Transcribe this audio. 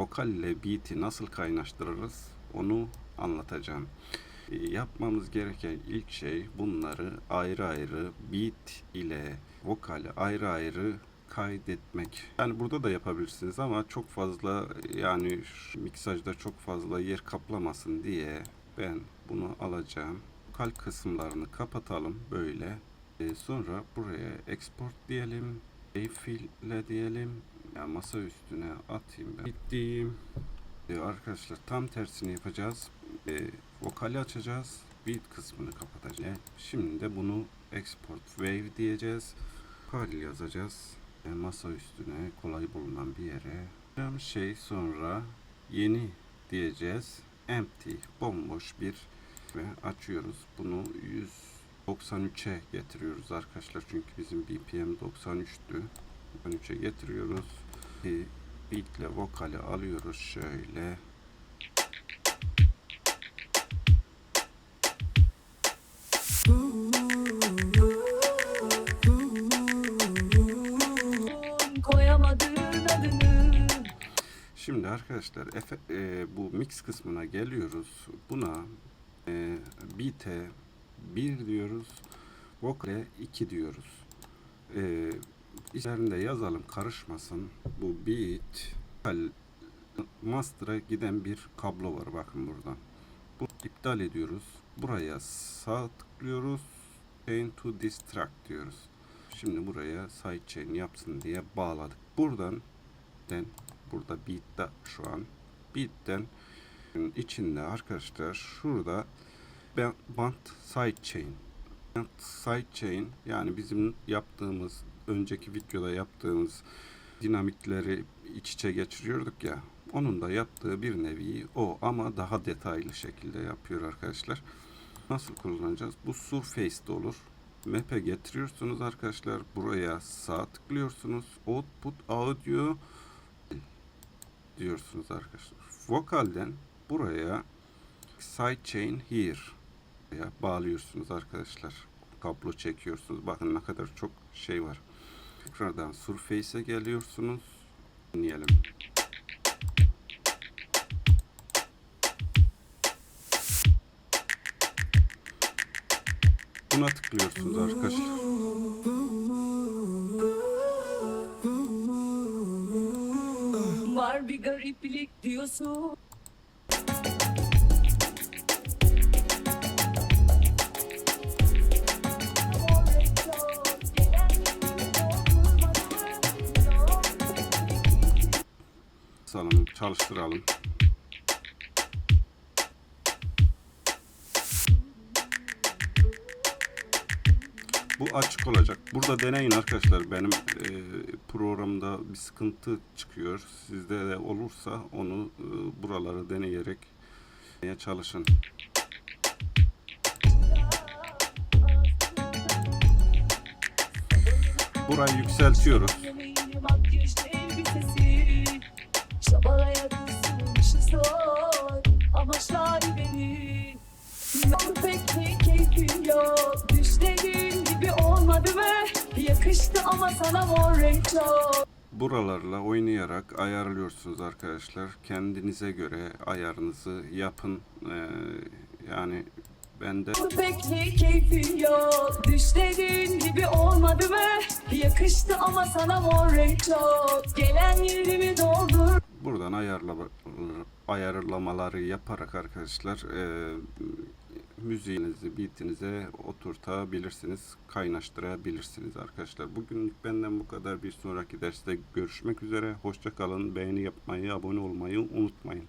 vokal ile beat'i nasıl kaynaştırırız onu anlatacağım. E, yapmamız gereken ilk şey bunları ayrı ayrı beat ile vokali ayrı ayrı kaydetmek. Yani burada da yapabilirsiniz ama çok fazla yani miksajda çok fazla yer kaplamasın diye ben bunu alacağım. Vokal kısımlarını kapatalım böyle. E, sonra buraya export diyelim. Efille diyelim. Ya masa üstüne atayım ben. Gittiğim e, arkadaşlar tam tersini yapacağız. E, vokali açacağız. Beat kısmını kapatacağız. Şimdi de bunu export wave diyeceğiz. Vokal yazacağız. E, masa üstüne kolay bulunan bir yere. Yapacağım şey sonra yeni diyeceğiz. Empty bomboş bir ve açıyoruz. Bunu 193'e getiriyoruz arkadaşlar. Çünkü bizim BPM 93'tü. 93'e getiriyoruz. Bir beatle vokali alıyoruz şöyle. Şimdi arkadaşlar efe, e, bu mix kısmına geliyoruz. Buna e, beat'e 1 diyoruz. Vokale 2 diyoruz. E, üzerinde yazalım karışmasın. Bu vokal, master'a giden bir kablo var bakın buradan. Bu iptal ediyoruz. Buraya sağ tıklıyoruz. Chain to this track diyoruz. Şimdi buraya sidechain yapsın diye bağladık. Buradan den burada beat'te şu an beat'ten içinde arkadaşlar şurada band sidechain band sidechain yani bizim yaptığımız önceki videoda yaptığımız dinamikleri iç içe geçiriyorduk ya onun da yaptığı bir nevi o ama daha detaylı şekilde yapıyor arkadaşlar. Nasıl kullanacağız? Bu surface'de olur. Map'e getiriyorsunuz arkadaşlar. Buraya sağ tıklıyorsunuz. Output audio diyorsunuz arkadaşlar. Vokalden buraya sidechain here ya bağlıyorsunuz arkadaşlar. Kablo çekiyorsunuz. Bakın ne kadar çok şey var. Tekrardan Surface'e geliyorsunuz. Dinleyelim. Buna tıklıyorsunuz arkadaşlar. Var bir gariplik diyorsun Salonu çalıştıralım. Bu açık olacak. Burada deneyin arkadaşlar. Benim e, programda bir sıkıntı çıkıyor. Sizde de olursa onu e, buraları deneyerek çalışın. Burayı yükseltiyoruz. Yakıştı ama sana mor renk çok Buralarla oynayarak ayarlıyorsunuz arkadaşlar. Kendinize göre ayarınızı yapın. Ee, yani ben de Pek de keyfim yok. Düş dediğin gibi olmadı ve Yakıştı ama sana mor renk çok Gelen yerimi doldur. Buradan ayarlama, ayarlamaları yaparak arkadaşlar e, müziğinizi beatinize oturtabilirsiniz, kaynaştırabilirsiniz arkadaşlar. Bugünlük benden bu kadar. Bir sonraki derste görüşmek üzere. Hoşça kalın. Beğeni yapmayı, abone olmayı unutmayın.